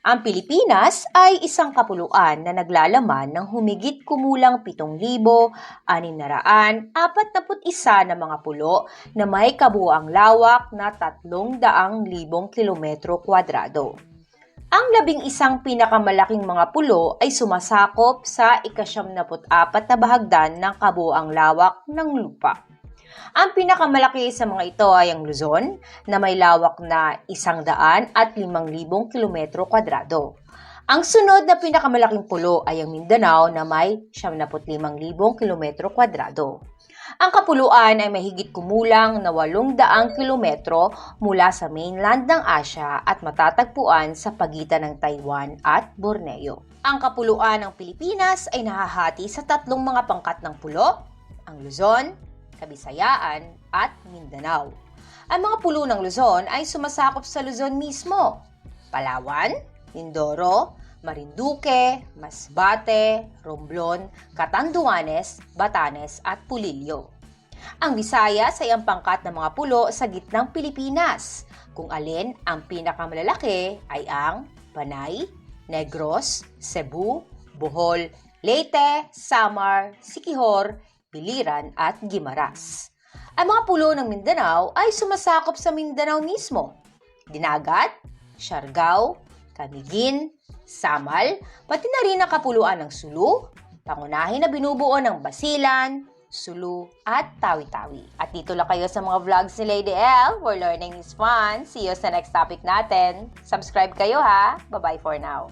Ang Pilipinas ay isang kapuluan na naglalaman ng humigit kumulang 7,641 na mga pulo na may kabuang lawak na 300,000 kilometro kwadrado. Ang labing isang pinakamalaking mga pulo ay sumasakop sa ikasyamnaput-apat na bahagdan ng kabuang lawak ng lupa. Ang pinakamalaki sa mga ito ay ang Luzon na may lawak na 100 at 5,000 kilometro kwadrado. Ang sunod na pinakamalaking pulo ay ang Mindanao na may 75,000 kilometro kwadrado. Ang kapuluan ay mahigit kumulang na 800 kilometro mula sa mainland ng Asya at matatagpuan sa pagitan ng Taiwan at Borneo. Ang kapuluan ng Pilipinas ay nahahati sa tatlong mga pangkat ng pulo, ang Luzon, Kabisayaan at Mindanao. Ang mga pulo ng Luzon ay sumasakop sa Luzon mismo. Palawan, Mindoro, Marinduque, Masbate, Romblon, Catanduanes, Batanes at Pulilio. Ang Visayas ay ang pangkat ng mga pulo sa gitnang Pilipinas, kung alin ang pinakamalalaki ay ang Panay, Negros, Cebu, Bohol, Leyte, Samar, Sikihor, Biliran at Gimaras. Ang mga pulo ng Mindanao ay sumasakop sa Mindanao mismo. Dinagat, Siargao, Camiguin, Samal, pati na rin ang kapuluan ng Sulu, pangunahin na binubuo ng Basilan, Sulu, at Tawi-Tawi. At dito lang kayo sa mga vlogs ni Lady L, where learning is fun. See you sa next topic natin. Subscribe kayo ha. Bye-bye for now.